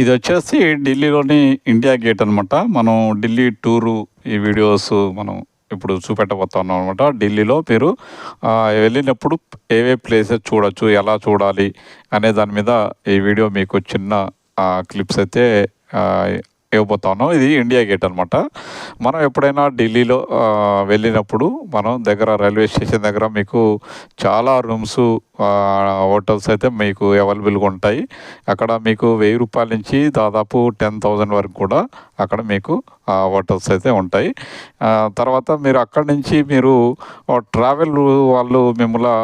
ఇది వచ్చేసి ఢిల్లీలోని ఇండియా గేట్ అనమాట మనం ఢిల్లీ టూరు ఈ వీడియోస్ మనం ఇప్పుడు చూపెట్టబోతున్నాం అనమాట ఢిల్లీలో మీరు వెళ్ళినప్పుడు ఏవే ప్లేసెస్ చూడొచ్చు ఎలా చూడాలి అనే దాని మీద ఈ వీడియో మీకు చిన్న క్లిప్స్ అయితే ఆ, ఇది ఇండియా గేట్ అనమాట మనం ఎప్పుడైనా ఢిల్లీలో వెళ్ళినప్పుడు మనం దగ్గర రైల్వే స్టేషన్ దగ్గర మీకు చాలా రూమ్స్ హోటల్స్ అయితే మీకు అవైలబుల్గా ఉంటాయి. అక్కడ మీకు వెయ్యి రూపాయల నుంచి దాదాపు టెన్ థౌజండ్ వరకు కూడా అక్కడ మీకు హోటల్స్ అయితే ఉంటాయి. తర్వాత మీరు అక్కడి నుంచి మీరు ట్రావెల్ వాళ్ళు మిమ్మల్ని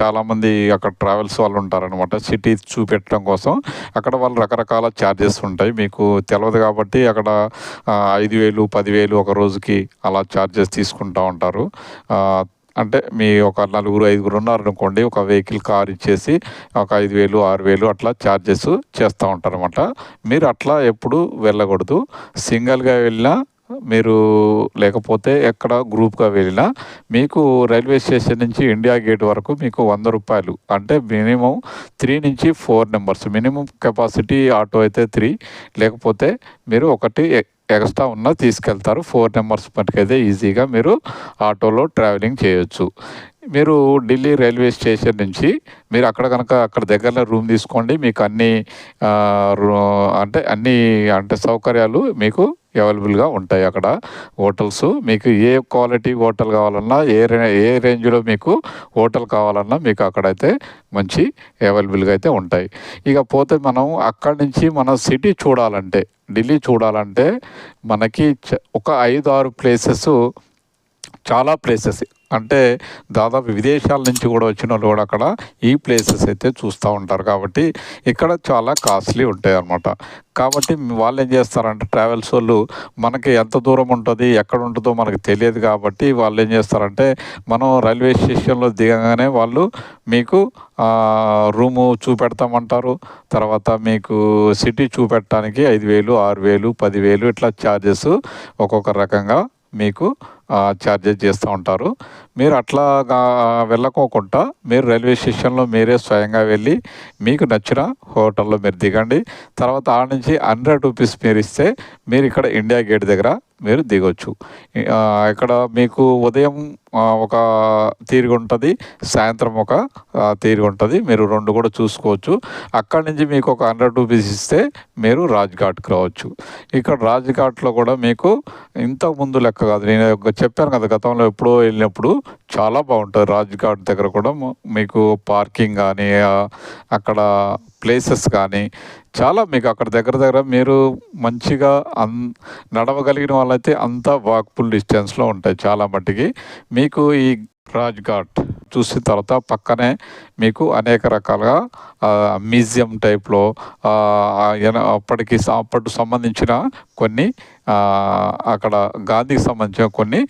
చాలామంది అక్కడ ట్రావెల్స్ వాళ్ళు ఉంటారనమాట సిటీ చూపెట్టడం కోసం అక్కడ వాళ్ళు రకరకాల ఛార్జెస్ ఉంటాయి. మీకు తెలియదు కాబట్టి అక్కడ ఐదు వేలు పదివేలు ఒక రోజుకి అలా ఛార్జెస్ తీసుకుంటూ ఉంటారు. అంటే మీ ఒక నలుగురు ఐదుగురు ఉన్నారనుకోండి ఒక వెహికల్ కార్ ఇచ్చేసి ఒక ఐదు వేలు ఆరు వేలు అట్లా ఛార్జెస్ చేస్తూ ఉంటారనమాట మీరు అట్లా ఎప్పుడు వెళ్ళకూడదు. సింగిల్గా వెళ్ళినా మీరు లేకపోతే ఎక్కడ గ్రూప్గా వెళ్ళినా మీకు రైల్వే స్టేషన్ నుంచి ఇండియా గేట్ వరకు మీకు వంద రూపాయలు. అంటే మినిమం త్రీ నుంచి four numbers. Minimum capacity auto అయితే త్రీ. లేకపోతే మీరు ఒకటి ఎక్స్ట్రా ఉన్న తీసుకెళ్తారు. ఫోర్ నెంబర్స్ మటుకైతే ఈజీగా మీరు ఆటోలో ట్రావెలింగ్ చేయొచ్చు. మీరు ఢిల్లీ రైల్వే స్టేషన్ నుంచి మీరు అక్కడ కనుక అక్కడ దగ్గరలో రూమ్ తీసుకోండి. మీకు అన్ని రూ- అంటే అన్ని అంటే సౌకర్యాలు మీకు అవైలబుల్గా ఉంటాయి అక్కడ హోటల్స్ మీకు ఏ క్వాలిటీ హోటల్ కావాలన్నా ఏ రే ఏ రేంజ్లో మీకు హోటల్ కావాలన్నా మీకు అక్కడైతే మంచి అవైలబుల్గా అయితే ఉంటాయి. ఇక పోతే మనం అక్కడి నుంచి మన సిటీ చూడాలంటే ఢిల్లీ చూడాలంటే మనకి చ- ఒక ఐదు ఆరు ప్లేసెస్ చాలా ప్లేసెస్ అంటే దాదాపు విదేశాల నుంచి కూడా వచ్చిన వాళ్ళు కూడా అక్కడ ఈ ప్లేసెస్ అయితే చూస్తూ ఉంటారు. కాబట్టి ఇక్కడ చాలా కాస్ట్లీ ఉంటాయి అన్నమాట. కాబట్టి వాళ్ళు ఏం చేస్తారంటే ట్రావెల్స్ వాళ్ళు మనకి ఎంత దూరం ఉంటుంది ఎక్కడ ఉంటుందో మనకు తెలియదు కాబట్టి వాళ్ళు ఏం చేస్తారంటే మనం రైల్వే స్టేషన్లో దిగగానే వాళ్ళు మీకు రూము చూపెడతామంటారు. తర్వాత మీకు సిటీ చూపెట్టడానికి ఐదు వేలు ఆరు వేలు పదివేలు ఇట్లా ఛార్జెస్ ఒక్కొక్క రకంగా మీకు ఛార్జెస్ చేస్తూ ఉంటారు. మీరు అట్లాగా వెళ్ళకోకుండా మీరు రైల్వే స్టేషన్లో మీరే స్వయంగా వెళ్ళి మీకు నచ్చిన హోటల్లో మీరు దిగండి. తర్వాత ఆడ నుంచి హండ్రెడ్ రూపీస్ మీరు ఇస్తే మీరు ఇక్కడ ఇండియా గేట్ దగ్గర మీరు దిగొచ్చు. ఇక్కడ మీకు ఉదయం ఒక తీరుగు ఉంటుంది సాయంత్రం ఒక తీరుగు ఉంటుంది. మీరు రెండు కూడా చూసుకోవచ్చు. అక్కడి నుంచి మీకు ఒక హండ్రెడ్ రూపీస్ ఇస్తే మీరు రాజ్ఘాట్కి రావచ్చు. ఇక్కడ రాజ్ఘాట్లో కూడా మీకు ఇంతకు ముందు లెక్క కాదు. నేను ఒక చెప్పాను కదా గతంలో ఎప్పుడో వెళ్ళినప్పుడు చాలా బాగుంటుంది. రాజ్ఘాట్ దగ్గర కూడా మీకు పార్కింగ్ కానీ అక్కడ ప్లేసెస్ కానీ చాలా మీకు అక్కడ దగ్గర దగ్గర మీరు మంచిగా అన్ నడవగలిగిన వాళ్ళైతే అంతా వాక్ఫుల్ డిస్టెన్స్లో ఉంటాయి చాలా మట్టికి. మీకు ఈ రాజ్ఘాట్ చూసిన తర్వాత పక్కనే మీకు అనేక రకాలుగా మ్యూజియం టైప్లో అప్పటికి అప్పటికి అప్పటి సంబంధించిన కొన్ని అక్కడ గాంధీకి సంబంధించిన కొన్ని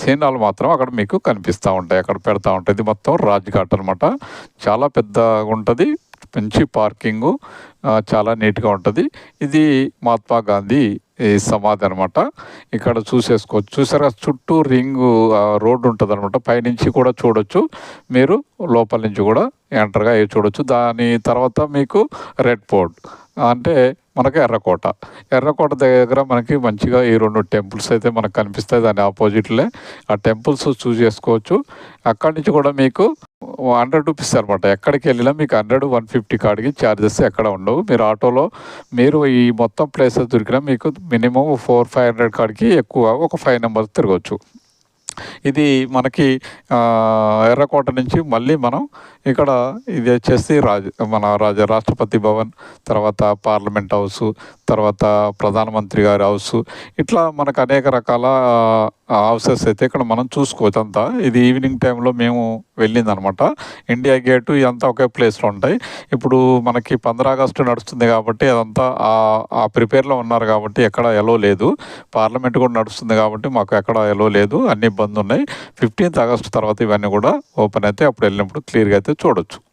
చిహ్నాలు మాత్రం అక్కడ మీకు కనిపిస్తూ ఉంటాయి. అక్కడ పెడతా ఉంటాయి ఇది మొత్తం రాజ్ఘాట్ అనమాట చాలా పెద్దగా ఉంటుంది. మంచి పార్కింగు చాలా నీట్గా ఉంటుంది. ఇది మహాత్మా గాంధీ సమాధి అనమాట ఇక్కడ చూసేసుకోవచ్చు. చూసారా చుట్టూ రింగు రోడ్డు ఉంటుంది అనమాట పైనుంచి కూడా చూడొచ్చు. మీరు లోపల నుంచి కూడా ఎంటర్గా అవి చూడొచ్చు. దాని తర్వాత మీకు రెడ్ ఫోర్ట్ అంటే మనకి ఎర్రకోట. ఎర్రకోట దగ్గర మనకి మంచిగా ఈ రెండు టెంపుల్స్ అయితే మనకు కనిపిస్తాయి. దాని ఆపోజిట్లే ఆ టెంపుల్స్ చూస్ చేసుకోవచ్చు అక్కడి నుంచి కూడా మీకు హండ్రెడ్ రూపీస్ అనమాట ఎక్కడికి వెళ్ళినా మీకు హండ్రెడ్ వన్ ఫిఫ్టీ కాడికి ఛార్జెస్ ఎక్కడ ఉండవు. మీరు ఆటోలో మీరు ఈ మొత్తం ప్లేసెస్ దొరికినా మీకు మినిమం ఫోర్ ఫైవ్ హండ్రెడ్ కాడికి ఎక్కువ ఒక ఫైవ్ నెంబర్స్ తిరగవచ్చు ఇది మనకి ఎర్రకోట నుంచి మళ్ళీ మనం ఇక్కడ ఇది వచ్చేసి రాజ మన రాజ రాష్ట్రపతి భవన్ తర్వాత పార్లమెంట్ హౌస్ తర్వాత ప్రధానమంత్రి గారి హౌస్. ఇట్లా మనకు అనేక రకాల ఆఫీసర్స్ అయితే ఇక్కడ మనం చూసుకోవచ్చు. అంతా ఇది ఈవినింగ్ టైంలో మేము వెళ్ళిందనమాట. ఇండియా గేట్ ఇదంతా ఒకే ప్లేస్లో ఉంటాయి. ఇప్పుడు మనకి పంద్ర ఆగస్టు నడుస్తుంది కాబట్టి అదంతా ఆ- ఆ ప్రిపేర్లో ఉన్నారు కాబట్టి ఎక్కడ ఎలో లేదు. పార్లమెంట్ కూడా నడుస్తుంది కాబట్టి మాకు ఎక్కడ ఎలో లేదు. అన్ని బంద్ ఉన్నాయి ఫిఫ్టీన్త్ ఆగస్టు తర్వాత ఇవన్నీ కూడా ఓపెన్ అయితే అప్పుడు వెళ్ళినప్పుడు క్లియర్గా అయితే చూడొచ్చు.